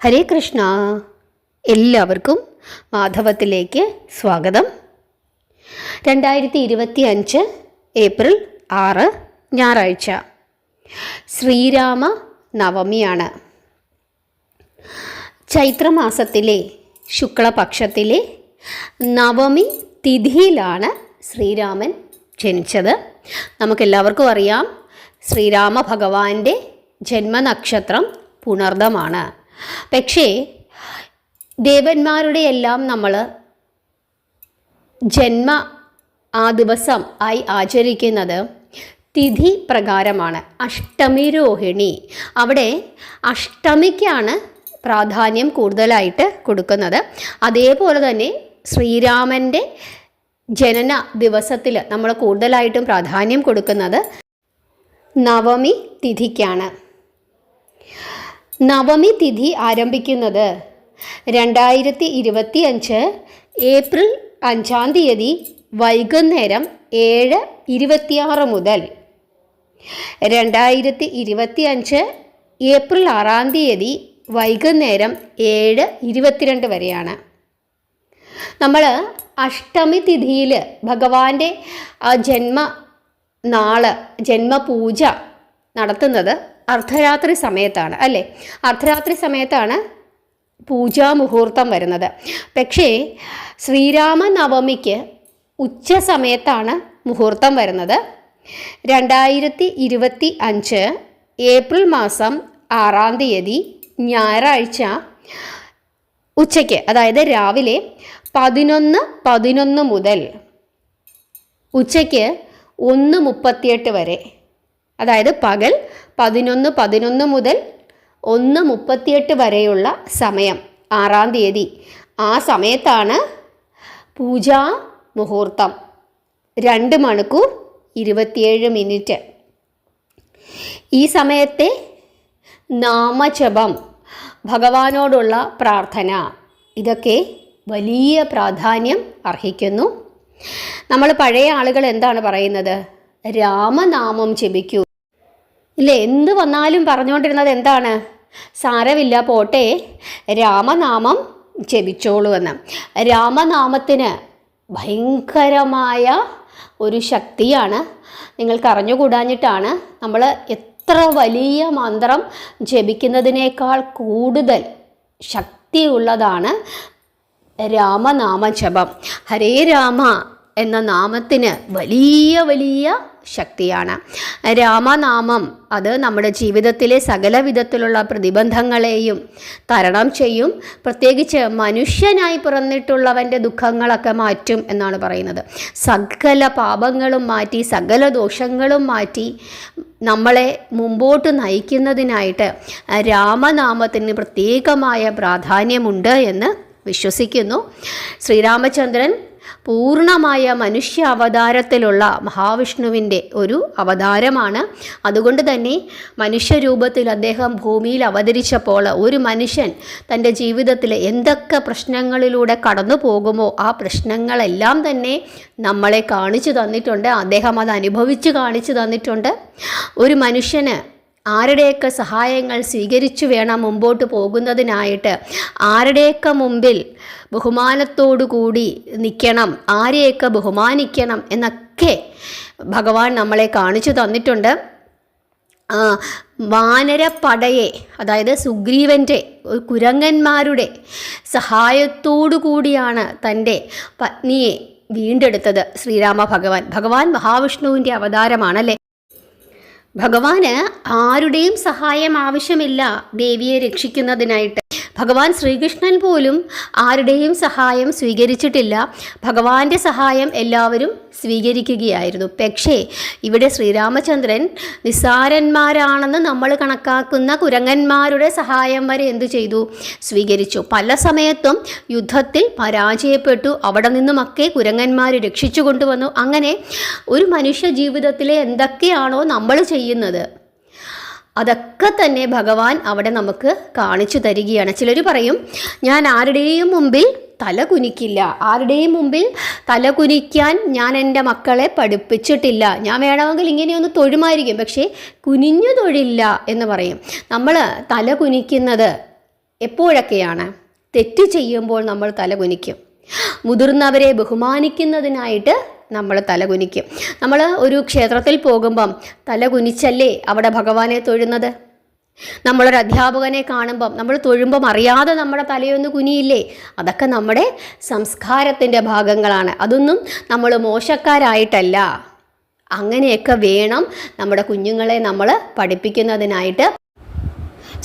ഹരേ കൃഷ്ണ. എല്ലാവർക്കും മാധവത്തിലേക്ക് സ്വാഗതം. രണ്ടായിരത്തി ഇരുപത്തി അഞ്ച് ഏപ്രിൽ ആറ് ഞായറാഴ്ച. ശ്രീരാമ നവമിയാണ്. ചൈത്രമാസത്തിലെ ശുക്ലപക്ഷത്തിലെ നവമി തിഥിയിലാണ് ശ്രീരാമൻ ജനിച്ചത്. നമുക്കെല്ലാവർക്കും അറിയാം ശ്രീരാമ ഭഗവാന്റെ ജന്മനക്ഷത്രം പുണർദമാണ്. പക്ഷേ ദേവന്മാരുടെ എല്ലാം നമ്മൾ ജന്മ ആ ദിവസം ആയി ആചരിക്കുന്നത് തിഥി പ്രകാരമാണ്. അഷ്ടമി രോഹിണി. അവിടെ അഷ്ടമിക്കാണ് പ്രാധാന്യം കൂടുതലായിട്ട് കൊടുക്കുന്നത്. അതേപോലെ തന്നെ ശ്രീരാമന്റെ ജനന ദിവസത്തിൽ നമ്മൾ കൂടുതലായിട്ടും പ്രാധാന്യം കൊടുക്കുന്നത് നവമി തിഥിക്കാണ്. നവമി തിഥി ആരംഭിക്കുന്നത്. രണ്ടായിരത്തി ഇരുപത്തി അഞ്ച് ഏപ്രിൽ അഞ്ചാം തീയതി വൈകുന്നേരം ഏഴ് ഇരുപത്തിയാറ് മുതൽ. രണ്ടായിരത്തി ഇരുപത്തി അഞ്ച് ഏപ്രിൽ ആറാം തീയതി വൈകുന്നേരം ഏഴ് ഇരുപത്തിരണ്ട് വരെയാണ്. നമ്മൾ അഷ്ടമി തിഥിയിൽ ഭഗവാന്റെ ജന്മ നാൾ ജന്മപൂജ നടത്തുന്നത് അർദ്ധരാത്രി സമയത്താണ് അല്ലേ? അർദ്ധരാത്രി സമയത്താണ് പൂജാ മുഹൂർത്തം വരുന്നത്. പക്ഷേ ശ്രീരാമനവമിക്ക് ഉച്ച സമയത്താണ് മുഹൂർത്തം വരുന്നത്. രണ്ടായിരത്തി ഇരുപത്തി അഞ്ച് ഏപ്രിൽ മാസം ആറാം തീയതി ഞായറാഴ്ച ഉച്ചയ്ക്ക് അതായത് രാവിലെ പതിനൊന്ന് പതിനൊന്ന് മുതൽ ഉച്ചയ്ക്ക് ഒന്ന് മുപ്പത്തിയെട്ട് വരെ അതായത് പകൽ പതിനൊന്ന് പതിനൊന്ന് മുതൽ ഒന്ന് മുപ്പത്തിയെട്ട് വരെയുള്ള സമയം ആറാം തീയതി. ആ സമയത്താണ് പൂജാ മുഹൂർത്തം. രണ്ട് മണിക്കൂർ ഇരുപത്തിയേഴ് മിനിറ്റ്. ഈ സമയത്തെ നാമജപം ഭഗവാനോടുള്ള പ്രാർത്ഥന ഇതൊക്കെ വലിയ പ്രാധാന്യം അർഹിക്കുന്നു. നമ്മൾ പഴയ ആളുകൾ എന്താണ് പറയുന്നത്? രാമനാമം ജപിക്കൂ. ഇല്ലേ എന്ത് വന്നാലും പറഞ്ഞുകൊണ്ടിരുന്നത് എന്താണ്? സാരമില്ല പോട്ടെ. രാമനാമം ജപിച്ചോളൂ എന്ന് രാമനാമത്തിന് ഭയങ്കരമായ ഒരു ശക്തിയാണ്. നിങ്ങൾക്ക് അറിഞ്ഞുകൂടാഞ്ഞിട്ടാണ് നമ്മൾ എത്ര വലിയ മന്ത്രം ജപിക്കുന്നതിനേക്കാൾ കൂടുതൽ ശക്തിയുള്ളതാണ് രാമനാമ ജപം ഹരേ രാമ എന്ന നാമത്തിന് വലിയ വലിയ ശക്തിയാണ്. രാമനാമം അത് നമ്മുടെ ജീവിതത്തിലെ സകല വിധത്തിലുള്ള പ്രതിബന്ധങ്ങളെയും തരണം ചെയ്യും. പ്രത്യേകിച്ച് മനുഷ്യനായി പിറന്നിട്ടുള്ളവന്റെ ദുഃഖങ്ങളൊക്കെ മാറ്റും എന്നാണ് പറയുന്നത്. സകല പാപങ്ങളും മാറ്റി സകല ദോഷങ്ങളും മാറ്റി നമ്മളെ മുമ്പോട്ട് നയിക്കുന്നതിനായിട്ട് രാമനാമത്തിന് പ്രത്യേകമായ പ്രാധാന്യമുണ്ട് എന്ന് വിശ്വസിക്കുന്നു. ശ്രീരാമചന്ദ്രൻ പൂർണമായ മനുഷ്യ അവതാരത്തിലുള്ള മഹാവിഷ്ണുവിന്റെ ഒരു അവതാരമാണ്. അതുകൊണ്ട് തന്നെ മനുഷ്യരൂപത്തിൽ അദ്ദേഹം ഭൂമിയിൽ അവതരിച്ചപ്പോൾ ഒരു മനുഷ്യൻ തന്റെ ജീവിതത്തിൽ എന്തൊക്കെ പ്രശ്നങ്ങളിലൂടെ കടന്നു പോകുമോ ആ പ്രശ്നങ്ങളെല്ലാം തന്നെ നമ്മളെ കാണിച്ചു തന്നിട്ടുണ്ട്. അദ്ദേഹം അത് അനുഭവിച്ച് കാണിച്ചു തന്നിട്ടുണ്ട്. ഒരു മനുഷ്യന് ആരുടെയൊക്കെ സഹായങ്ങൾ സ്വീകരിച്ചു വേണം മുമ്പോട്ട് പോകുന്നതിനായിട്ട്? ആരുടെയൊക്കെ മുമ്പിൽ ബഹുമാനത്തോടു കൂടി നിൽക്കണം? ആരെയൊക്കെ ബഹുമാനിക്കണം? എന്നൊക്കെ ഭഗവാൻ നമ്മളെ കാണിച്ചു തന്നിട്ടുണ്ട്. വാനരപ്പടയെ അതായത് സുഗ്രീവന്റെ കുരങ്ങന്മാരുടെ സഹായത്തോടു കൂടിയാണ് തന്റെ പത്നിയെ വീണ്ടെടുത്തത് ശ്രീരാമ ഭഗവാൻ ഭഗവാൻ മഹാവിഷ്ണുവിന്റെ അവതാരമാണല്ലേ? ഭഗവാന് ആരുടെയും സഹായം ആവശ്യമില്ല ദേവിയെ രക്ഷിക്കുന്നതിനായിട്ട്. ഭഗവാൻ ശ്രീകൃഷ്ണൻ പോലും ആരുടെയും സഹായം സ്വീകരിച്ചിട്ടില്ല. ഭഗവാന്റെ സഹായം എല്ലാവരും സ്വീകരിക്കുകയായിരുന്നു. പക്ഷേ ഇവിടെ ശ്രീരാമചന്ദ്രൻ നിസ്സാരന്മാരാണെന്ന് നമ്മൾ കണക്കാക്കുന്ന കുരങ്ങന്മാരുടെ സഹായം വരെ എന്തു ചെയ്തു? സ്വീകരിച്ചു. പല സമയത്തും യുദ്ധത്തിൽ പരാജയപ്പെട്ടു. അവിടെ നിന്നുമൊക്കെ കുരങ്ങന്മാർ രക്ഷിച്ചു കൊണ്ടുവന്നു. അങ്ങനെ ഒരു മനുഷ്യ ജീവിതത്തിലെ എന്തൊക്കെയാണോ നമ്മൾ ചെയ്യുന്നത്? അതൊക്കെ തന്നെ ഭഗവാൻ അവിടെ നമുക്ക് കാണിച്ചു തരികയാണ്. ചിലർ പറയും ഞാൻ ആരുടെയും മുമ്പിൽ തല കുനിക്കില്ല. ആരുടെയും മുമ്പിൽ തല കുനിക്കാൻ ഞാൻ എന്റെ മക്കളെ പഠിപ്പിച്ചിട്ടില്ല. ഞാൻ വേണമെങ്കിൽ ഇങ്ങനെയൊന്ന് തൊഴുമായിരിക്കും. പക്ഷേ കുനിഞ്ഞു തൊഴില്ല എന്ന് പറയും. നമ്മൾ തല കുനിക്കുന്നത് എപ്പോഴൊക്കെയാണ്? തെറ്റ് ചെയ്യുമ്പോൾ നമ്മൾ തല കുനിക്കും. മുതിർന്നവരെ ബഹുമാനിക്കുന്നതിനായിട്ട് നമ്മൾ തലകുനിക്കും. നമ്മൾ ഒരു ക്ഷേത്രത്തിൽ പോകുമ്പം തലകുനിച്ചല്ലേ അവിടെ ഭഗവാനെ തൊഴുന്നത്? നമ്മളൊരു അധ്യാപകനെ കാണുമ്പം നമ്മൾ തൊഴുമ്പം അറിയാതെ നമ്മുടെ തലയൊന്ന് കുനിയില്ലേ? അതൊക്കെ നമ്മുടെ സംസ്കാരത്തിന്റെ ഭാഗങ്ങളാണ്. അതൊന്നും നമ്മൾ മോശക്കാരായിട്ടല്ല. അങ്ങനെയൊക്കെ വേണം നമ്മുടെ കുഞ്ഞുങ്ങളെ നമ്മൾ പഠിപ്പിക്കുന്നതിനായിട്ട്.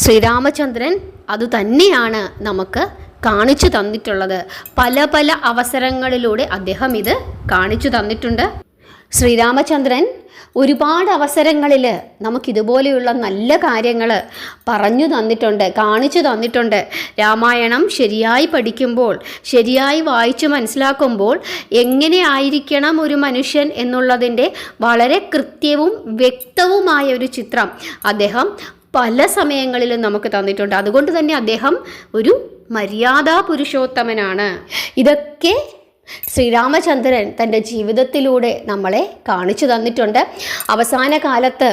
ശ്രീരാമചന്ദ്രൻ അതുതന്നെയാണ് നമുക്ക് കാണിച്ചു തന്നിട്ടുള്ളത്. പല പല അവസരങ്ങളിലൂടെ അദ്ദേഹം ഇത് കാണിച്ചു തന്നിട്ടുണ്ട്. ശ്രീരാമചന്ദ്രൻ ഒരുപാട് അവസരങ്ങളിൽ നമുക്കിതുപോലെയുള്ള നല്ല കാര്യങ്ങൾ പറഞ്ഞു തന്നിട്ടുണ്ട് കാണിച്ചു തന്നിട്ടുണ്ട്. രാമായണം ശരിയായി പഠിക്കുമ്പോൾ ശരിയായി വായിച്ചു മനസ്സിലാക്കുമ്പോൾ എങ്ങനെ ആയിരിക്കണം ഒരു മനുഷ്യൻ എന്നുള്ളതിന്റെ വളരെ കൃത്യവും വ്യക്തവുമായ ഒരു ചിത്രം അദ്ദേഹം പല സമയങ്ങളിലും നമുക്ക് തന്നിട്ടുണ്ട്. അതുകൊണ്ട് തന്നെ അദ്ദേഹം ഒരു മര്യാദാ പുരുഷോത്തമനാണ് ഇതൊക്കെ ശ്രീരാമചന്ദ്രൻ തന്റെ ജീവിതത്തിലൂടെ നമ്മളെ കാണിച്ചു തന്നിട്ടുണ്ട്. അവസാന കാലത്ത്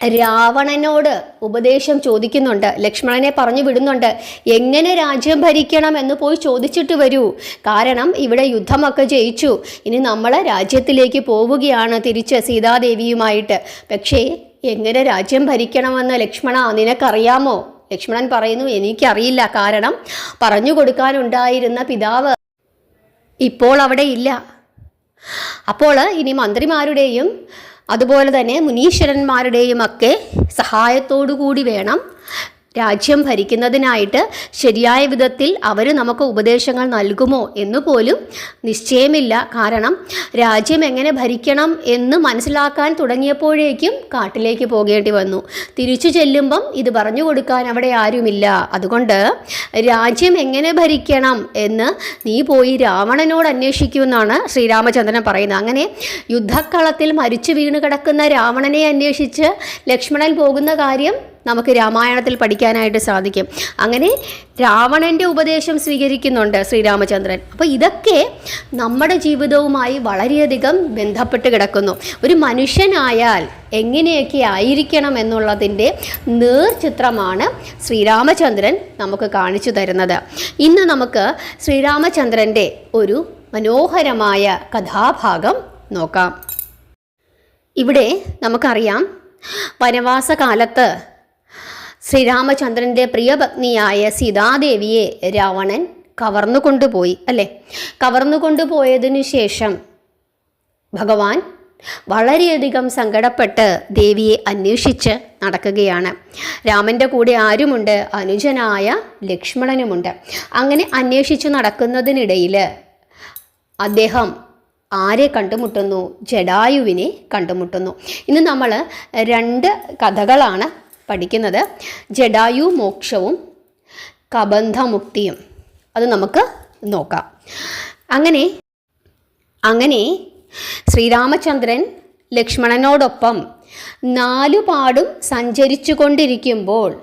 രാവണനോട് ഉപദേശം ചോദിക്കുന്നുണ്ട്. ലക്ഷ്മണനെ പറഞ്ഞു വിടുന്നുണ്ട്. എങ്ങനെ രാജ്യം ഭരിക്കണം എന്ന് പോയി ചോദിച്ചിട്ട് വരൂ. കാരണം ഇവിടെ യുദ്ധമൊക്കെ ജയിച്ചു. ഇനി നമ്മൾ രാജ്യത്തിലേക്ക് പോവുകയാണ് തിരിച്ച് സീതാദേവിയുമായിട്ട്. പക്ഷേ എങ്ങനെ രാജ്യം ഭരിക്കണമെന്ന് ലക്ഷ്മണ നിനക്കറിയാമോ? ലക്ഷ്മണൻ പറയുന്നു എനിക്കറിയില്ല. കാരണം പറഞ്ഞു കൊടുക്കാനുണ്ടായിരുന്ന പിതാവ് ഇപ്പോൾ അവിടെ ഇല്ല. അപ്പോൾ ഇനി മന്ത്രിമാരുടെയും അതുപോലെ തന്നെ മുനീശ്വരന്മാരുടെയും ഒക്കെ സഹായത്തോടു കൂടി വേണം രാജ്യം ഭരിക്കുന്നതിനായിട്ട് ശരിയായ വിധത്തിൽ അവർ നമുക്ക് ഉപദേശങ്ങൾ നൽകുമോ എന്ന് പോലും നിശ്ചയമില്ല. കാരണം രാജ്യം എങ്ങനെ ഭരിക്കണം എന്ന് മനസ്സിലാക്കാൻ തുടങ്ങിയപ്പോഴേക്കും കാട്ടിലേക്ക് പോകേണ്ടി വന്നു. തിരിച്ചു ചെല്ലുമ്പം ഇത് പറഞ്ഞു കൊടുക്കാൻ അവിടെ ആരുമില്ല. അതുകൊണ്ട് രാജ്യം എങ്ങനെ ഭരിക്കണം എന്ന് നീ പോയി രാവണനോട് അന്വേഷിക്കുമെന്നാണ് ശ്രീരാമചന്ദ്രൻ പറയുന്നത്. അങ്ങനെ യുദ്ധക്കളത്തിൽ മരിച്ചു വീണ് കിടക്കുന്ന രാവണനെ അന്വേഷിച്ച് ലക്ഷ്മണൻ പോകുന്ന കാര്യം നമുക്ക് രാമായണത്തിൽ പഠിക്കാനായിട്ട് സാധിക്കും. അങ്ങനെ രാവണന്റെ ഉപദേശം സ്വീകരിക്കുന്നുണ്ട് ശ്രീരാമചന്ദ്രൻ. അപ്പോൾ ഇതൊക്കെ നമ്മുടെ ജീവിതവുമായി വളരെയധികം ബന്ധപ്പെട്ട് കിടക്കുന്നു. ഒരു മനുഷ്യനായാൽ എങ്ങനെയൊക്കെ ആയിരിക്കണം എന്നുള്ളതിന്റെ നേർചിത്രമാണ് ശ്രീരാമചന്ദ്രൻ നമുക്ക് കാണിച്ചു തരുന്നത്. ഇന്ന് നമുക്ക് ശ്രീരാമചന്ദ്രന്റെ ഒരു മനോഹരമായ കഥാഭാഗം നോക്കാം. ഇവിടെ നമുക്കറിയാം വനവാസ വനവാസകാലത്ത് ശ്രീരാമചന്ദ്രന്റെ പ്രിയഭഗ്നിയായ സീതാദേവിയെ രാവണൻ കവർന്നു കൊണ്ടുപോയി അല്ലേ? കവർന്നു കൊണ്ടുപോയതിനു ശേഷം ഭഗവാൻ വളരെയധികം സങ്കടപ്പെട്ട് ദേവിയെ അന്വേഷിച്ച് നടക്കുകയാണ്. രാമന്റെ കൂടെ ആരുമുണ്ട്? അനുജനായ ലക്ഷ്മണനുമുണ്ട്. അങ്ങനെ അന്വേഷിച്ച് നടക്കുന്നതിനിടയിൽ അദ്ദേഹം ആരെ കണ്ടുമുട്ടുന്നു? ജഡായുവിനെ കണ്ടുമുട്ടുന്നു. ഇന്ന് നമ്മൾ രണ്ട് കഥകളാണ് പഠിക്കുന്നത് ജഡായു മോക്ഷവും കബന്ധമുക്തിയും. അത് നമുക്ക് നോക്കാം. അങ്ങനെ അങ്ങനെ ശ്രീരാമചന്ദ്രൻ ലക്ഷ്മണനോടൊപ്പം നാലുപാടും സഞ്ചരിച്ചു കൊണ്ടിരിക്കുമ്പോൾ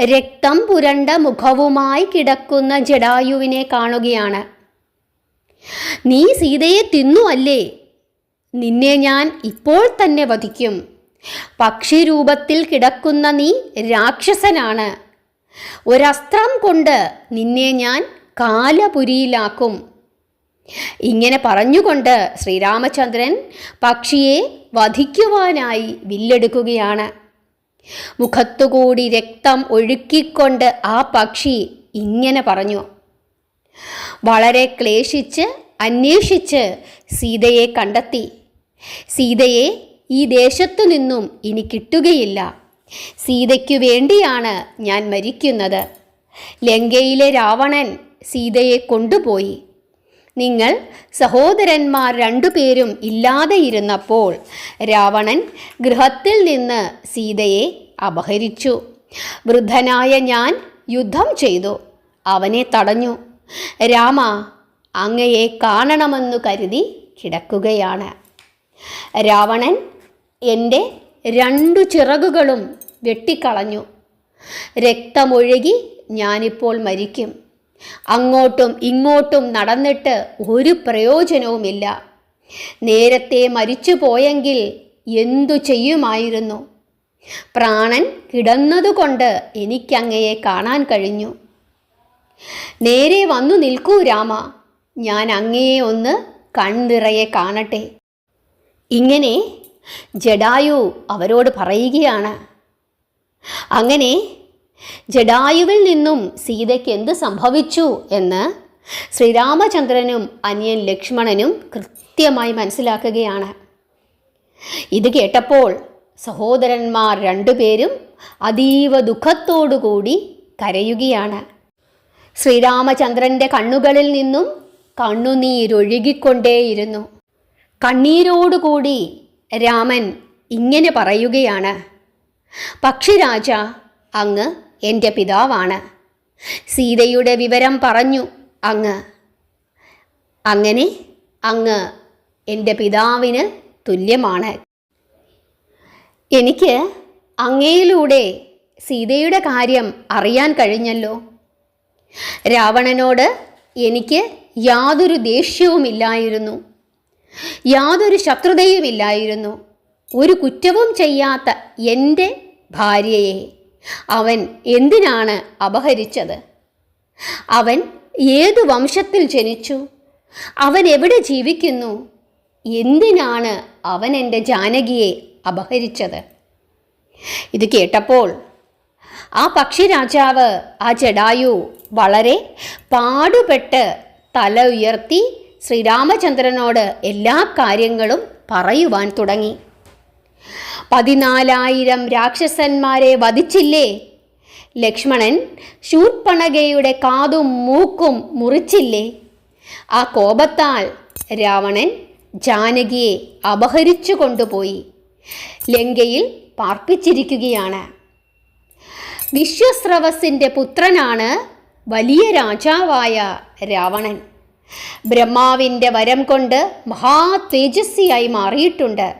രക്തം പുരണ്ട മുഖവുമായി കിടക്കുന്ന ജഡായുവിനെ കാണുകയാണ്. നീ സീതയെ തിന്നു അല്ലേ? നിന്നെ ഞാൻ ഇപ്പോൾ തന്നെ വധിക്കും. പക്ഷിരൂപത്തിൽ കിടക്കുന്ന നീ രാക്ഷസനാണ്. ഒരസ്ത്രം കൊണ്ട് നിന്നെ ഞാൻ കാലപുരിയിലാക്കും. ഇങ്ങനെ പറഞ്ഞുകൊണ്ട് ശ്രീരാമചന്ദ്രൻ പക്ഷിയെ വധിക്കുവാനായി വില്ലെടുക്കുകയാണ്. മുഖത്തുകൂടി രക്തം ഒഴുക്കിക്കൊണ്ട് ആ പക്ഷി ഇങ്ങനെ പറഞ്ഞു. വളരെ ക്ലേശിച്ച് അന്വേഷിച്ച് സീതയെ കണ്ടെത്തി. സീതയെ ഈ ദേശത്തു നിന്നും ഇനി കിട്ടുകയില്ല. സീതയ്ക്കു വേണ്ടിയാണ് ഞാൻ മരിക്കുന്നത്. ലങ്കയിലെ രാവണൻ സീതയെ കൊണ്ടുപോയി. നിങ്ങൾ സഹോദരന്മാർ രണ്ടുപേരും ഇല്ലാതെ ഇരുന്നപ്പോൾ രാവണൻ ഗൃഹത്തിൽ നിന്ന് സീതയെ അപഹരിച്ചു. വൃദ്ധനായ ഞാൻ യുദ്ധം ചെയ്തു. അവനെ തടഞ്ഞു. രാമ അങ്ങയെ കാണണമെന്നു കരുതി കിടക്കുകയാണ്. രാവണൻ എന്റെ രണ്ടു ചിറകുകളും വെട്ടിക്കളഞ്ഞു. രക്തമൊഴുകി ഞാനിപ്പോൾ മരിക്കും. അങ്ങോട്ടും ഇങ്ങോട്ടും നടന്നിട്ട് ഒരു പ്രയോജനവുമില്ല. നേരത്തെ മരിച്ചു പോയെങ്കിൽ എന്തു ചെയ്യുമായിരുന്നു? പ്രാണൻ കിടന്നതുകൊണ്ട് എനിക്കങ്ങയെ കാണാൻ കഴിഞ്ഞു. നേരെ വന്നു നിൽക്കൂ രാമ. ഞാൻ അങ്ങയെ ഒന്ന് കൺനിറയെ കാണട്ടെ. ഇങ്ങനെ ജഡായു അവരോട് പറയുകയാണ്. അങ്ങനെ ജഡായുവിൽ നിന്നും സീതയ്ക്ക് എന്ത് സംഭവിച്ചു എന്ന് ശ്രീരാമചന്ദ്രനും അനിയൻ ലക്ഷ്മണനും കൃത്യമായി മനസ്സിലാക്കുകയാണ്. ഇത് കേട്ടപ്പോൾ സഹോദരന്മാർ രണ്ടുപേരും അതീവ ദുഃഖത്തോടുകൂടി കരയുകയാണ്. ശ്രീരാമചന്ദ്രന്റെ കണ്ണുകളിൽ നിന്നും കണ്ണുനീരൊഴുകിക്കൊണ്ടേയിരുന്നു. കണ്ണീരോടുകൂടി രാമൻ ഇങ്ങനെ പറയുകയാണ്. പക്ഷിരാജ അങ്ങ് എന്റെ പിതാവാണ്. സീതയുടെ വിവരം പറഞ്ഞു അങ്ങ്. അങ്ങനെ അങ്ങ് എന്റെ പിതാവിന് തുല്യമാണ്. എനിക്ക് അങ്ങയിലൂടെ സീതയുടെ കാര്യം അറിയാൻ കഴിഞ്ഞല്ലോ. രാവണനോട് എനിക്ക് യാതൊരു ദേഷ്യവുമില്ലായിരുന്നു. യാതൊരു ശത്രുതയുമില്ലായിരുന്നു. ഒരു കുറ്റവും ചെയ്യാത്ത എന്റെ ഭാര്യയെ അവൻ എന്തിനാണ് അപഹരിച്ചത്? അവൻ ഏതു വംശത്തിൽ ജനിച്ചു? അവൻ എവിടെ ജീവിക്കുന്നു? എന്തിനാണ് അവൻ എന്റെ ജാനകിയെ അപഹരിച്ചത്? ഇത് കേട്ടപ്പോൾ ആ പക്ഷിരാജാവ് ആ ജഡായു വളരെ പാടുപെട്ട് തല ഉയർത്തി ശ്രീരാമചന്ദ്രനോട് എല്ലാ കാര്യങ്ങളും പറയുവാൻ തുടങ്ങി. പതിനാലായിരം രാക്ഷസന്മാരെ വധിച്ചില്ലേ? ലക്ഷ്മണൻ ശൂർപ്പണകയുടെ കാതും മൂക്കും മുറിച്ചില്ലേ? ആ കോപത്താൽ രാവണൻ ജാനകിയെ അപഹരിച്ചു കൊണ്ടുപോയി. ലങ്കയിൽ പാർപ്പിച്ചിരിക്കുകയാണ്. വിശ്വസ്രവസിന്റെ പുത്രനാണ് വലിയ രാജാവായ രാവണൻ. ബ്രഹ്മാവിന്റെ വരം കൊണ്ട് മഹാ തേജസ്വിയായി മാറിയിട്ടുണ്ട്.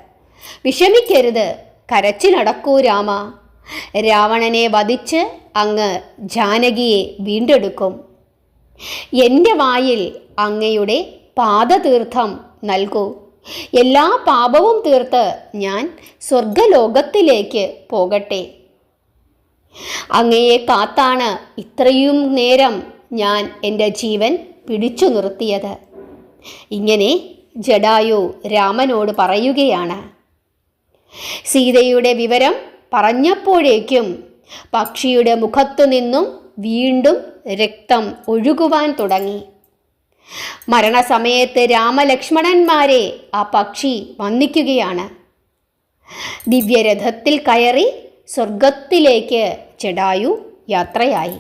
വിഷമിക്കരുത് കരച്ചിലടക്കൂ രാമ. രാവണനെ വധിച്ച് അങ്ങ് ജാനകിയെ വീണ്ടെടുക്കും. എന്റെ വായിൽ അങ്ങയുടെ പാദതീർത്ഥം നൽകൂ. എല്ലാ പാപവും തീർത്ത് ഞാൻ സ്വർഗലോകത്തിലേക്ക് പോകട്ടെ. അങ്ങയെ കാത്താണ് ഇത്രയും നേരം ഞാൻ എന്റെ ജീവൻ പിടിച്ചു നിർത്തിയത്. ഇങ്ങനെ ജഡായു രാമനോട് പറയുകയാണ്. സീതയുടെ വിവരം പറഞ്ഞപ്പോഴേക്കും പക്ഷിയുടെ മുഖത്തു നിന്നും വീണ്ടും രക്തം ഒഴുകുവാൻ തുടങ്ങി. മരണസമയത്ത് രാമലക്ഷ്മണന്മാരെ ആ പക്ഷി വന്ദിക്കുകയാണ്. ദിവ്യരഥത്തിൽ കയറി സ്വർഗത്തിലേക്ക് ജഡായു യാത്രയായി.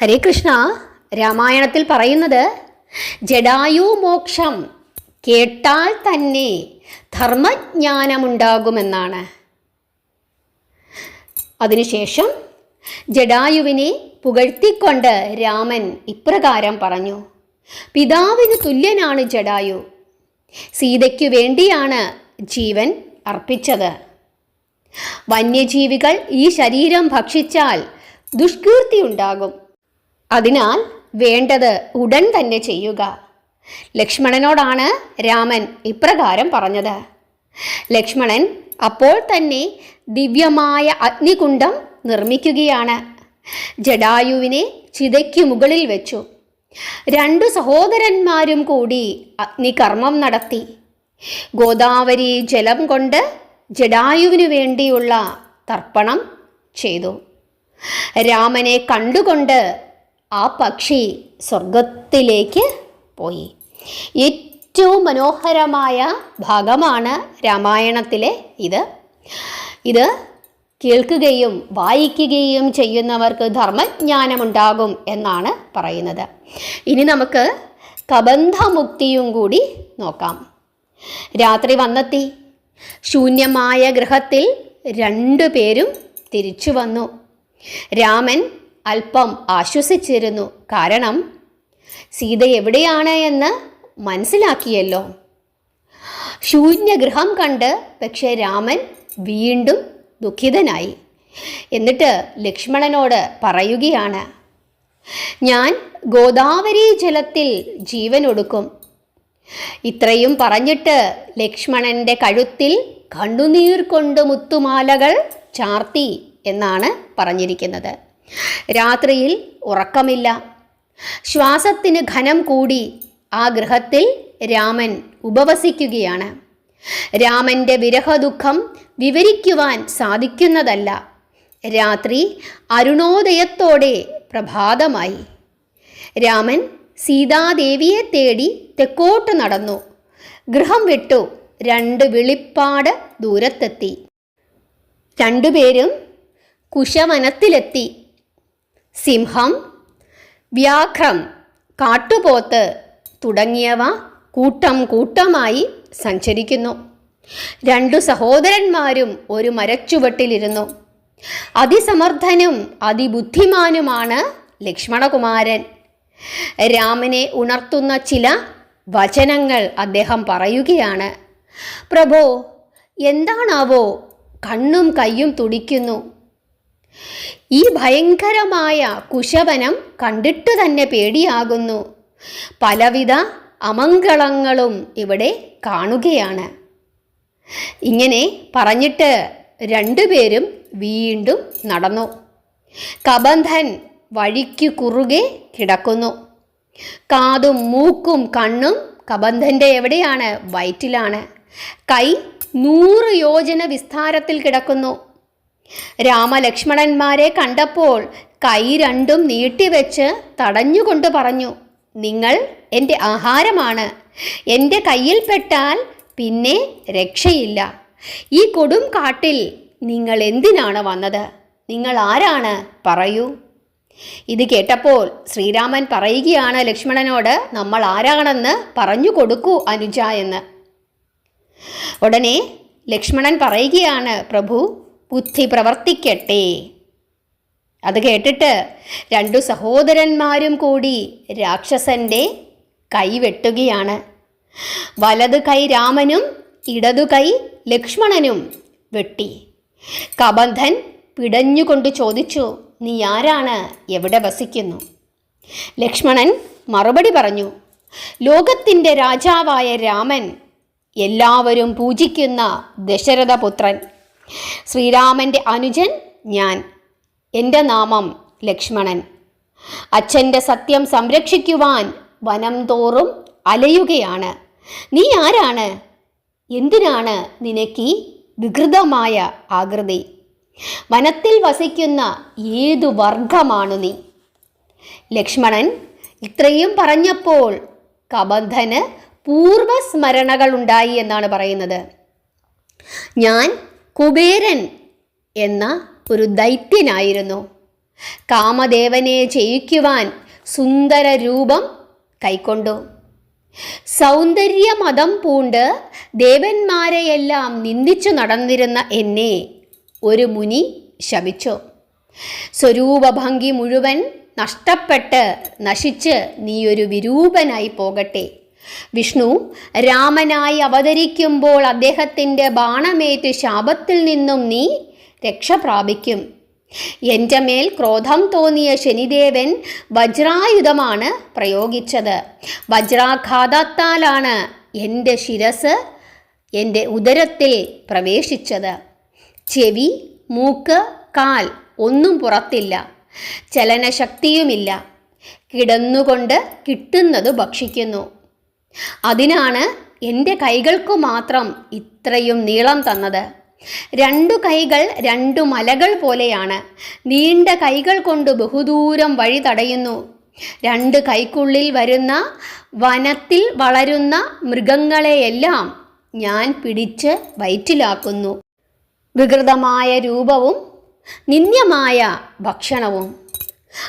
ഹരേ കൃഷ്ണ. രാമായണത്തിൽ പറയുന്നത് ജഡായു മോക്ഷം കേട്ടാൽ തന്നെ ധർമ്മജ്ഞാനമുണ്ടാകുമെന്നാണ്. അതിനുശേഷം ജഡായുവിനെ പുകഴ്ത്തിക്കൊണ്ട് രാമൻ ഇപ്രകാരം പറഞ്ഞു പിതാവിന് തുല്യനാണ് ജഡായു. സീതയ്ക്കു വേണ്ടിയാണ് ജീവൻ അർപ്പിച്ചത്. വന്യജീവികൾ ഈ ശരീരം ഭക്ഷിച്ചാൽ ദുഷ്കീർത്തിയുണ്ടാകും. അതിനാൽ വേണ്ടത് ഉടൻ തന്നെ ചെയ്യുക. ലക്ഷ്മണനോടാണ് രാമൻ ഇപ്രകാരം പറഞ്ഞത്. ലക്ഷ്മണൻ അപ്പോൾ തന്നെ ദിവ്യമായ അഗ്നികുണ്ഡം നിർമ്മിക്കുകയാണ്. ജഡായുവിനെ ചിതയ്ക്ക് മുകളിൽ വെച്ചു. രണ്ടു സഹോദരന്മാരും കൂടി അഗ്നികർമ്മം നടത്തി. ഗോദാവരി ജലം കൊണ്ട് ജഡായുവിനു വേണ്ടിയുള്ള തർപ്പണം ചെയ്തു. രാമനെ കണ്ടുകൊണ്ട് ആ പക്ഷി സ്വർഗത്തിലേക്ക് പോയി. ഏറ്റവും മനോഹരമായ ഭാഗമാണ് രാമായണത്തിലെ ഇത്. ഇത് കേൾക്കുകയും വായിക്കുകയും ചെയ്യുന്നവർക്ക് ധർമ്മജ്ഞാനമുണ്ടാകും എന്നാണ് പറയുന്നത്. ഇനി നമുക്ക് കബന്ധമുക്തിയും കൂടി നോക്കാം. രാത്രി വന്നെത്തി. ശൂന്യമായ ഗൃഹത്തിൽ രണ്ടു പേരും തിരിച്ചു വന്നു. രാമൻ അല്പം ആശ്വസിച്ചിരുന്നു. കാരണം സീത എവിടെയാണ് എന്ന് മനസ്സിലാക്കിയല്ലോ. ശൂന്യഗൃഹം കണ്ട് പക്ഷേ രാമൻ വീണ്ടും ദുഃഖിതനായി. എന്നിട്ട് ലക്ഷ്മണനോട് പറയുകയാണ് ഞാൻ ഗോദാവരി ജലത്തിൽ ജീവൻ ഒടുക്കും. ഇത്രയും പറഞ്ഞിട്ട് ലക്ഷ്മണന്റെ കഴുത്തിൽ കണ്ണുനീർ കൊണ്ട് മുത്തുമാലകൾ ചാർത്തി എന്നാണ് പറഞ്ഞിരിക്കുന്നത്. രാത്രിയിൽ ഉറക്കമില്ല. ശ്വാസത്തിന് ഘനം കൂടി ആ ഗൃഹത്തിൽ രാമൻ ഉപവസിക്കുകയാണ്. രാമന്റെ വിരഹദുഃഖം വിവരിക്കുവാൻ സാധിക്കുന്നതല്ല. രാത്രി അരുണോദയത്തോടെ പ്രഭാതമായി. രാമൻ സീതാദേവിയെ തേടി തെക്കോട്ട് നടന്നു. ഗൃഹം വിട്ടു രണ്ട് വെളിപ്പാട് ദൂരത്തെത്തി. രണ്ടുപേരും കുശവനത്തിലെത്തി. സിംഹം വ്യാഘ്രം കാട്ടുപോത്ത് തുടങ്ങിയവ കൂട്ടം കൂട്ടമായി സഞ്ചരിക്കുന്നു. രണ്ടു സഹോദരന്മാരും ഒരു മരച്ചുവട്ടിലിരുന്നു. അതിസമർത്ഥനും അതിബുദ്ധിമാനുമാണ് ലക്ഷ്മണകുമാരൻ. രാമനെ ഉണർത്തുന്ന ചില വചനങ്ങൾ അദ്ദേഹം പറയുകയാണ്. പ്രഭോ എന്താണാവോ? കണ്ണും കയ്യും തുടിക്കുന്നു. ഈ ഭയങ്കരമായ കുശവനം കണ്ടിട്ട് തന്നെ പേടിയാകുന്നു. പലവിധ അമംഗളങ്ങളും ഇവിടെ കാണുകയാണ്. ഇങ്ങനെ പറഞ്ഞിട്ട് രണ്ടുപേരും വീണ്ടും നടന്നു. കബന്ധൻ വഴിക്ക് കുറുകെ കിടക്കുന്നു. കാതും മൂക്കും കണ്ണും കബന്ധന്റെ എവിടെയാണ്? വയറ്റിലാണ്. കൈ നൂറ് യോജന വിസ്താരത്തിൽ കിടക്കുന്നു. രാമലക്ഷ്മണന്മാരെ കണ്ടപ്പോൾ കൈ രണ്ടും നീട്ടിവെച്ച് തടഞ്ഞുകൊണ്ട് പറഞ്ഞു നിങ്ങൾ എന്റെ ആഹാരമാണ്. എന്റെ കയ്യിൽപ്പെട്ടാൽ പിന്നെ രക്ഷയില്ല. ഈ കൊടും കാട്ടിൽ നിങ്ങൾ എന്തിനാണ് വന്നത്? നിങ്ങൾ ആരാണ്? പറയൂ. ഇത് കേട്ടപ്പോൾ ശ്രീരാമൻ പറയുകയാണ് ലക്ഷ്മണനോട് നമ്മൾ ആരാണെന്ന് പറഞ്ഞു കൊടുക്കൂ അനുജ എന്ന്. ഉടനെ ലക്ഷ്മണൻ പറയുകയാണ് പ്രഭു ബുദ്ധി പ്രവർത്തിക്കട്ടെ. അത് കേട്ടിട്ട് രണ്ടു സഹോദരന്മാരും കൂടി രാക്ഷസന്റെ കൈ വെട്ടുകയാണ്. വലതു കൈ രാമനും ഇടതു കൈ ലക്ഷ്മണനും വെട്ടി. കബന്ധൻ പിടഞ്ഞുകൊണ്ട് ചോദിച്ചു നീ ആരാണ്? എവിടെ വസിക്കുന്നു? ലക്ഷ്മണൻ മറുപടി പറഞ്ഞു ലോകത്തിന്റെ രാജാവായ രാമൻ എല്ലാവരും പൂജിക്കുന്ന ദശരഥപുത്രൻ. ശ്രീരാമന്റെ അനുജൻ ഞാൻ എന്റെ നാമം ലക്ഷ്മണൻ. അച്ഛന്റെ സത്യം സംരക്ഷിക്കുവാൻ വനം തോറും അലയുകയാണ്. നീ ആരാണ്? എന്തിനാണ് നിനക്ക് വികൃതമായ ആകൃതി? വനത്തിൽ വസിക്കുന്ന ഏതു വർഗമാണു നീ? ലക്ഷ്മണൻ ഇത്രയും പറഞ്ഞപ്പോൾ കബന്ധന് പൂർവസ്മരണകളുണ്ടായി എന്നാണ് പറയുന്നത്. ഞാൻ കുബേരൻ എന്ന ഒരു ദൈത്യനായിരുന്നു. കാമദേവനെ ജയിക്കുവാൻ സുന്ദര രൂപം കൈക്കൊണ്ടു. സൗന്ദര്യമതം പൂണ്ട് ദേവന്മാരെയെല്ലാം നിന്ദിച്ചു നടന്നിരുന്ന എന്നെ ഒരു മുനി ശപിച്ചു. സ്വരൂപഭംഗി മുഴുവൻ നഷ്ടപ്പെട്ട് നശിച്ച് നീയൊരു വിരൂപനായി പോകട്ടെ. വിഷ്ണു രാമനായി അവതരിക്കുമ്പോൾ അദ്ദേഹത്തിന്റെ ബാണമേറ്റ് ശാപത്തിൽ നിന്നും നീ രക്ഷ പ്രാപിക്കും. എന്റെ മേൽ ക്രോധം തോന്നിയ ശനിദേവൻ വജ്രായുധമാണ് പ്രയോഗിച്ചത്. വജ്രാഘാതത്താലാണ് എന്റെ ശിരസ് എന്റെ ഉദരത്തിൽ പ്രവേശിച്ചത്. ചെവി മൂക്ക് കാൽ ഒന്നും പുറത്തില്ല. ചലനശക്തിയുമില്ല. കിടന്നുകൊണ്ട് കിട്ടുന്നത് ഭക്ഷിക്കുന്നു. അതിനാണ് എന്റെ കൈകൾക്കു മാത്രം ഇത്രയും നീളം തന്നത്. രണ്ടു കൈകൾ രണ്ടു മലകൾ പോലെയാണ്. നീണ്ട കൈകൾ കൊണ്ട് ബഹുദൂരം വഴി തടയുന്നു. രണ്ട് കൈക്കുള്ളിൽ വരുന്ന വനത്തിൽ വളരുന്ന മൃഗങ്ങളെയെല്ലാം ഞാൻ പിടിച്ച് വയറ്റിലാക്കുന്നു. വികൃതമായ രൂപവും നിന്ദ്യമായ ഭക്ഷണവും.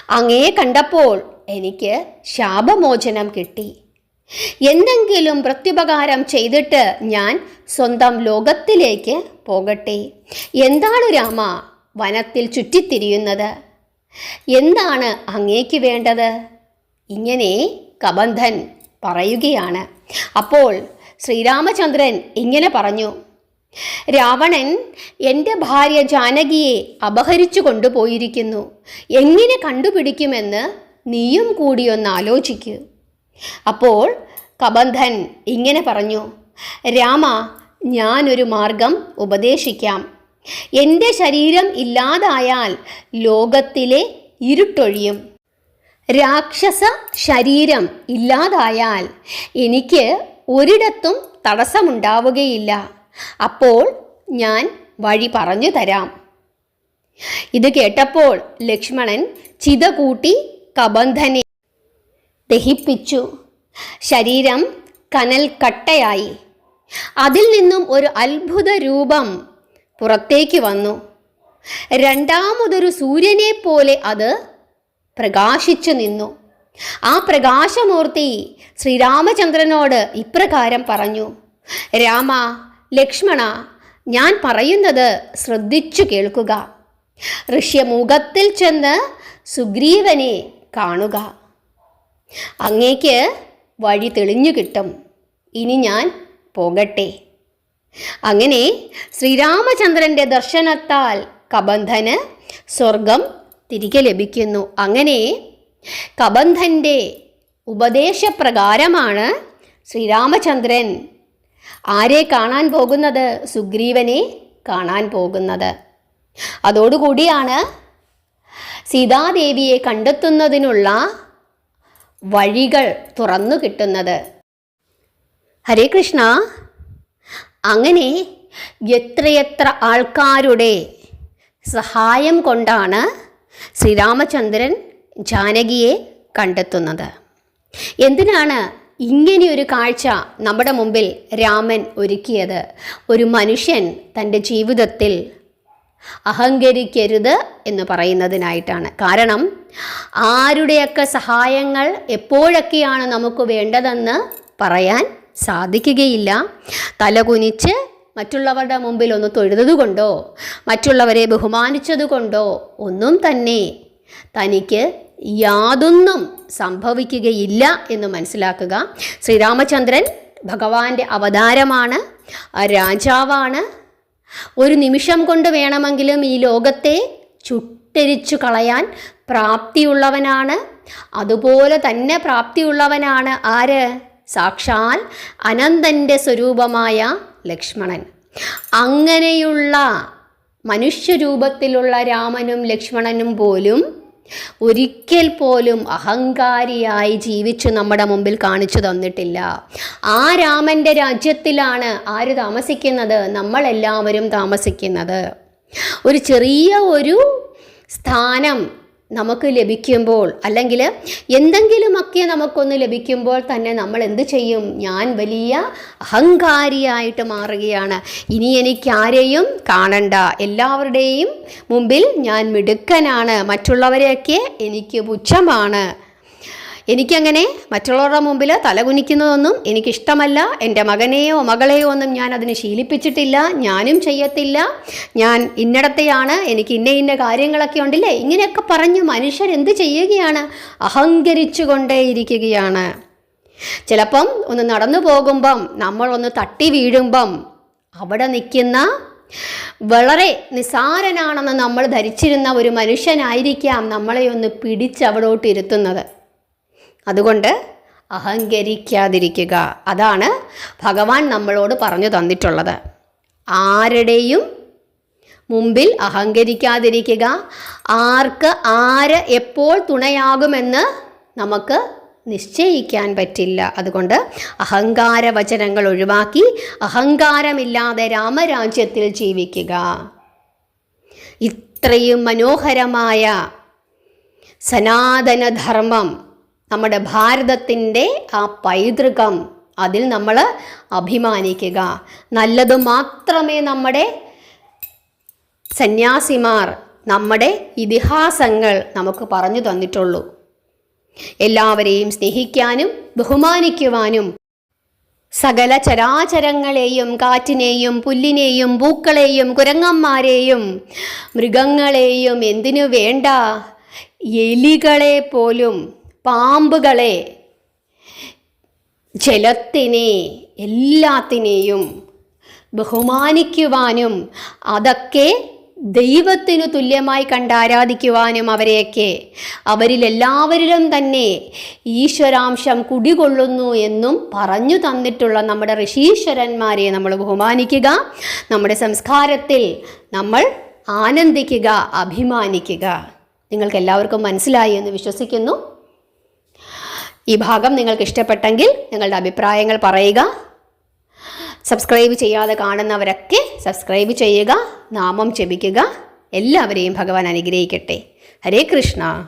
അങ്ങേ കണ്ടപ്പോൾ എനിക്ക് ശാപമോചനം കിട്ടി. എന്തെങ്കിലും പ്രത്യുപകാരം ചെയ്തിട്ട് ഞാൻ സ്വന്തം ലോകത്തിലേക്ക് പോകട്ടെ? എന്താണ് രാമ വനത്തിൽ ചുറ്റിത്തിരിയുന്നത്? എന്താണ് അങ്ങേക്ക് വേണ്ടത്? ഇങ്ങനെ കബന്ധൻ പറയുകയാണ്. അപ്പോൾ ശ്രീരാമചന്ദ്രൻ ഇങ്ങനെ പറഞ്ഞു രാവണൻ എന്റെ ഭാര്യ ജാനകിയെ അപഹരിച്ചു കൊണ്ടുപോയിരിക്കുന്നു. എങ്ങനെ കണ്ടുപിടിക്കുമെന്ന് നീയും കൂടിയൊന്ന് ആലോചിക്കൂ. അപ്പോൾ കബന്ധൻ ഇങ്ങനെ പറഞ്ഞു രാമ ഞാനൊരു മാർഗം ഉപദേശിക്കാം. എന്റെ ശരീരം ഇല്ലാതായാൽ ലോകത്തിലെ ഇരുട്ടൊഴിയും. രാക്ഷസ ശരീരം ഇല്ലാതായാൽ എനിക്ക് ഒരിടത്തും തടസ്സമുണ്ടാവുകയില്ല. അപ്പോൾ ഞാൻ വഴി പറഞ്ഞു തരാം. ഇത് കേട്ടപ്പോൾ ലക്ഷ്മണൻ ചിത കൂട്ടി കബന്ധനെ ദഹിപ്പിച്ചു. ശരീരം കനൽ കട്ടയായി അതിൽ നിന്നും ഒരു അത്ഭുത രൂപം പുറത്തേക്ക് വന്നു. രണ്ടാമതൊരു സൂര്യനെ പോലെ അത് പ്രകാശിച്ചു നിന്നു. ആ പ്രകാശമൂർത്തി ശ്രീരാമചന്ദ്രനോട് ഇപ്രകാരം പറഞ്ഞു രാമ ലക്ഷ്മണ ഞാൻ പറയുന്നത് ശ്രദ്ധിച്ചു കേൾക്കുക. ഋഷ്യമുഖത്തിൽ ചെന്ന് സുഗ്രീവനെ കാണുക. അങ്ങേക്ക് വഴി തെളിഞ്ഞു കിട്ടും. ഇനി ഞാൻ പോകട്ടെ. അങ്ങനെ ശ്രീരാമചന്ദ്രന്റെ ദർശനത്താൽ കബന്ധന് സ്വർഗം തിരികെ ലഭിക്കുന്നു. അങ്ങനെ കബന്ധന്റെ ഉപദേശപ്രകാരമാണ് ശ്രീരാമചന്ദ്രൻ ആരെ കാണാൻ പോകുന്നത്? സുഗ്രീവനെ കാണാൻ പോകുന്നത്. അതോടുകൂടിയാണ് സീതാദേവിയെ കണ്ടെത്തുന്നതിനുള്ള വഴികൾ തുറന്നു കിട്ടുന്നത്. ഹരേ കൃഷ്ണ. അങ്ങനെ എത്രയെത്ര ആൾക്കാരുടെ സഹായം കൊണ്ടാണ് ശ്രീരാമചന്ദ്രൻ ജാനകിയെ കണ്ടെത്തുന്നത്? എന്തിനാണ് ഇങ്ങനെയൊരു കാഴ്ച നമ്മുടെ മുമ്പിൽ രാമൻ ഒരുക്കിയത്? ഒരു മനുഷ്യൻ തന്റെ ജീവിതത്തിൽ അഹങ്കരിക്കരുത് എന്ന് പറയുന്നതിനായിട്ടാണ്. കാരണം ആരുടെയൊക്കെ സഹായങ്ങൾ എപ്പോഴൊക്കെയാണ് നമുക്ക് വേണ്ടതെന്ന് പറയാൻ സാധിക്കുകയില്ല. തലകുനിച്ച് മറ്റുള്ളവരുടെ മുമ്പിൽ ഒന്ന് തൊഴുതുകൊണ്ടോ മറ്റുള്ളവരെ ബഹുമാനിച്ചത് കൊണ്ടോ ഒന്നും തന്നെ തനിക്ക് യാതൊന്നും സംഭവിക്കുകയില്ല എന്ന് മനസ്സിലാക്കുക. ശ്രീരാമചന്ദ്രൻ ഭഗവാന്റെ അവതാരമാണ് രാജാവാണ് ഒരു നിമിഷം കൊണ്ട് വേണമെങ്കിലും ഈ ലോകത്തെ ചുട്ടരിച്ചു കളയാൻ പ്രാപ്തിയുള്ളവനാണ്. അതുപോലെ തന്നെ പ്രാപ്തിയുള്ളവനാണ് ആര്? സാക്ഷാൽ അനന്തന്റെ സ്വരൂപമായ ലക്ഷ്മണൻ. അങ്ങനെയുള്ള മനുഷ്യരൂപത്തിലുള്ള രാമനും ലക്ഷ്മണനും പോലും ഒരിക്കൽ പോലും അഹങ്കാരിയായി ജീവിച്ച് നമ്മുടെ മുമ്പിൽ കാണിച്ചു തന്നിട്ടില്ല. ആ രാമന്റെ രാജ്യത്തിലാണ് ആര് താമസിക്കുന്നത്? നമ്മളെല്ലാവരും താമസിക്കുന്നത്. ഒരു ചെറിയ ഒരു സ്ഥാനം നമുക്ക് ലഭിക്കുമ്പോൾ അല്ലെങ്കിൽ എന്തെങ്കിലുമൊക്കെ നമുക്കൊന്ന് ലഭിക്കുമ്പോൾ തന്നെ നമ്മൾ എന്ത് ചെയ്യും? ഞാൻ വലിയ അഹങ്കാരിയായിട്ട് മാറുകയാണ്. ഇനി എനിക്ക് ആരെയും കാണണ്ട. എല്ലാവരുടെയും മുമ്പിൽ ഞാൻ മിടുക്കനാണ്. മറ്റുള്ളവരെയൊക്കെ എനിക്ക് പുച്ഛമാണ്. എനിക്കങ്ങനെ മറ്റുള്ളവരുടെ മുമ്പിൽ തലകുനിക്കുന്നതൊന്നും എനിക്കിഷ്ടമല്ല. എന്റെ മകനെയോ മകളെയോ ഒന്നും ഞാൻ അതിന് ശീലിപ്പിച്ചിട്ടില്ല. ഞാനും ചെയ്യത്തില്ല. ഞാൻ ഇന്നിടത്തെയാണ്. എനിക്ക് ഇന്ന ഇന്ന കാര്യങ്ങളൊക്കെ ഉണ്ടല്ലേ? ഇങ്ങനെയൊക്കെ പറഞ്ഞ് മനുഷ്യർ എന്ത് ചെയ്യുകയാണ്? അഹങ്കരിച്ചു കൊണ്ടേയിരിക്കുകയാണ് ചിലപ്പം ഒന്ന് നടന്നു പോകുമ്പം നമ്മൾ ഒന്ന് തട്ടി വീഴുമ്പം അവിടെ നിൽക്കുന്ന വളരെ നിസാരനാണെന്ന് നമ്മൾ ധരിച്ചിരുന്ന ഒരു മനുഷ്യനായിരിക്കാം നമ്മളെ ഒന്ന് പിടിച്ച് അവിടോട്ട് ഇരുത്തുന്നത്. അതുകൊണ്ട് അഹങ്കരിക്കാതിരിക്കുക. അതാണ് ഭഗവാൻ നമ്മളോട് പറഞ്ഞു തന്നിട്ടുള്ളത്. ആരുടെയും മുമ്പിൽ അഹങ്കരിക്കാതിരിക്കുക. ആർക്ക് ആര് എപ്പോൾ തുണയാകുമെന്ന് നമുക്ക് നിശ്ചയിക്കാൻ പറ്റില്ല. അതുകൊണ്ട് അഹങ്കാര വചനങ്ങൾ ഒഴിവാക്കി അഹങ്കാരമില്ലാതെ രാമരാജ്യത്തിൽ ജീവിക്കുക. ഇത്രയും മനോഹരമായ സനാതനധർമ്മം നമ്മുടെ ഭാരതത്തിന്റെ ആ പൈതൃകം അതിൽ നമ്മൾ അഭിമാനിക്കുക. നല്ലത് മാത്രമേ നമ്മുടെ സന്യാസിമാർ നമ്മുടെ ഇതിഹാസങ്ങൾ നമുക്ക് പറഞ്ഞു തന്നിട്ടുള്ളൂ. എല്ലാവരെയും സ്നേഹിക്കാനും ബഹുമാനിക്കുവാനും സകല ചരാചരങ്ങളെയും കാറ്റിനെയും പുല്ലിനെയും പൂക്കളെയും കുരങ്ങന്മാരെയും മൃഗങ്ങളെയും എന്തിനു വേണ്ട? എലികളെ പോലും പാമ്പുകളെ ജലത്തിനെ എല്ലാത്തിനെയും ബഹുമാനിക്കുവാനും അതൊക്കെ ദൈവത്തിനു തുല്യമായി കണ്ടാരാധിക്കുവാനും അവരെയൊക്കെ അവരിൽ എല്ലാവരിലും തന്നെ ഈശ്വരാംശം കുടികൊള്ളുന്നു എന്നും പറഞ്ഞു തന്നിട്ടുള്ള നമ്മുടെ ഋഷീശ്വരന്മാരെ നമ്മൾ ബഹുമാനിക്കുക നമ്മുടെ സംസ്കാരത്തിൽ നമ്മൾ ആനന്ദിക്കുക അഭിമാനിക്കുക. നിങ്ങൾക്ക് എല്ലാവർക്കും മനസ്സിലായി എന്ന് വിശ്വസിക്കുന്നു. ഈ ഭാഗം നിങ്ങൾക്ക് ഇഷ്ടപ്പെട്ടെങ്കിൽ നിങ്ങളുടെ അഭിപ്രായങ്ങൾ പറയുക. സബ്സ്ക്രൈബ് ചെയ്യാതെ കാണുന്നവരൊക്കെ സബ്സ്ക്രൈബ് ചെയ്യുക നാമം ജപിക്കുക. എല്ലാവരെയും ഭഗവാൻ അനുഗ്രഹിക്കട്ടെ. ഹരേ കൃഷ്ണ.